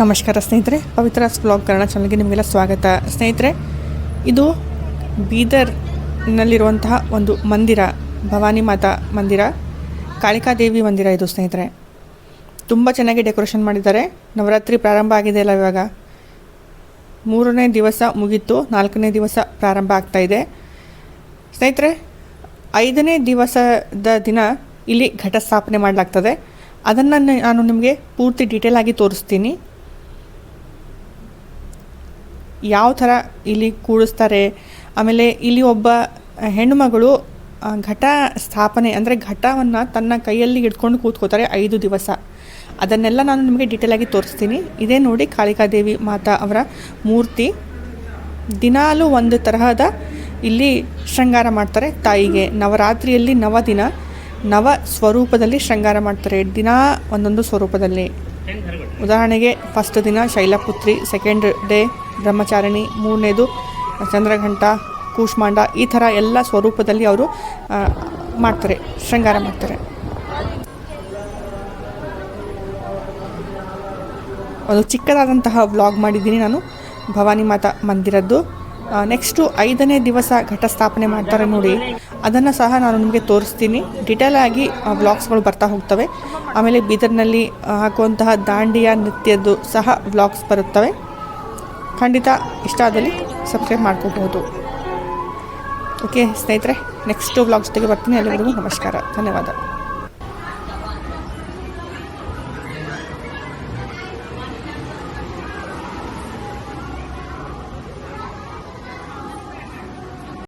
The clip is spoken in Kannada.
ನಮಸ್ಕಾರ ಸ್ನೇಹಿತರೆ, ಪವಿತ್ರ ಬ್ಲಾಗ್ ಕನ್ನಡ ಚಾನಲ್ಗೆ ನಿಮಗೆಲ್ಲ ಸ್ವಾಗತ. ಸ್ನೇಹಿತರೆ, ಇದು ಬೀದರ್ನಲ್ಲಿರುವಂತಹ ಒಂದು ಮಂದಿರ, ಭವಾನಿ ಮಾತಾ ಮಂದಿರ, ಕಾಳಿಕಾದೇವಿ ಮಂದಿರ ಇದು ಸ್ನೇಹಿತರೆ. ತುಂಬ ಚೆನ್ನಾಗಿ ಡೆಕೋರೇಷನ್ ಮಾಡಿದ್ದಾರೆ. ನವರಾತ್ರಿ ಪ್ರಾರಂಭ ಆಗಿದೆ ಅಲ್ಲ ಇವಾಗ. ಮೂರನೇ ದಿವಸ ಮುಗೀತು, ನಾಲ್ಕನೇ ದಿವಸ ಪ್ರಾರಂಭ ಆಗ್ತಾ ಇದೆ. ಸ್ನೇಹಿತರೆ, ಐದನೇ ದಿವಸದ ದಿನ ಇಲ್ಲಿ ಘಟಸ್ಥಾಪನೆ ಮಾಡಲಾಗ್ತದೆ. ಅದನ್ನು ನಾನು ನಿಮಗೆ ಪೂರ್ತಿ ಡೀಟೇಲ್ ಆಗಿ ತೋರಿಸ್ತೀನಿ. ಯಾವ ಥರ ಇಲ್ಲಿ ಕೂಡಿಸ್ತಾರೆ? ಆಮೇಲೆ ಇಲ್ಲಿ ಒಬ್ಬ ಹೆಣ್ಣುಮಗಳು ಮಗಳು ಘಟ ಸ್ಥಾಪನೆ ಅಂದರೆ ಘಟವನ್ನು ತನ್ನ ಕೈಯಲ್ಲಿ ಹಿಡ್ಕೊಂಡು ಕೂತ್ಕೋತಾರೆ ಐದು ದಿವಸ. ಅದನ್ನೆಲ್ಲ ನಾನು ನಿಮಗೆ ಡೀಟೇಲಾಗಿ ತೋರಿಸ್ತೀನಿ. ಇದೇ ನೋಡಿ ಕಾಳಿಕಾದೇವಿ ಮಾತಾ ಅವರ ಮೂರ್ತಿ. ದಿನಾಲೂ ಒಂದು ತರಹದ ಇಲ್ಲಿ ಶೃಂಗಾರ ಮಾಡ್ತಾರೆ ತಾಯಿಗೆ. ನವರಾತ್ರಿಯಲ್ಲಿ ನವ ದಿನ ನವ ಸ್ವರೂಪದಲ್ಲಿ ಶೃಂಗಾರ ಮಾಡ್ತಾರೆ. ದಿನ ಒಂದೊಂದು ಸ್ವರೂಪದಲ್ಲಿ. ಉದಾಹರಣೆಗೆ ಫಸ್ಟ್ ದಿನ ಶೈಲಪುತ್ರಿ ಸೆಕೆಂಡ್ ಡೇ ಬ್ರಹ್ಮಚಾರಿಣಿ, ಮೂರನೇದು ಚಂದ್ರಘಂಟ, ಕೂಷ್ಮಾಂಡ, ಈ ಥರ ಎಲ್ಲ ಸ್ವರೂಪದಲ್ಲಿ ಅವರು ಮಾಡ್ತಾರೆ, ಶೃಂಗಾರ ಮಾಡ್ತಾರೆ. ಒಂದು ಚಿಕ್ಕದಾದಂತಹ ವ್ಲಾಗ್ ಮಾಡಿದ್ದೀನಿ ನಾನು, ಭವಾನಿ ಮಾತಾ ಮಂದಿರದ್ದು. ನೆಕ್ಸ್ಟು ಐದನೇ ದಿವಸ ಘಟ ಸ್ಥಾಪನೆ ಮಾಡ್ತಾರೆ ನೋಡಿ, ಅದನ್ನು ಸಹ ನಾನು ನಿಮಗೆ ತೋರಿಸ್ತೀನಿ. ಡಿಟೇಲ್ ಆಗಿ ವ್ಲಾಗ್ಸ್ಗಳು ಬರ್ತಾ ಹೋಗ್ತವೆ. ಆಮೇಲೆ ಬೀದರ್ನಲ್ಲಿ ಹಾಕುವಂತಹ ದಾಂಡಿಯ ನೃತ್ಯದ್ದು ಸಹ ವ್ಲಾಗ್ಸ್ ಬರುತ್ತವೆ. ಖಂಡಿತ ಇಷ್ಟ ಆದಲ್ಲಿ ಸಬ್ಸ್ಕ್ರೈಬ್ ಮಾಡ್ಕೋಬಹುದು ಓಕೆ ಸ್ನೇಹಿತರೆ ನೆಕ್ಸ್ಟ್ ವ್ಲಾಗ್ಸ್ ಜೊತೆಗೆ ಬರ್ತೀನಿ. ಅಲ್ಲಿವರೆಗೂ ನಮಸ್ಕಾರ. ಧನ್ಯವಾದ.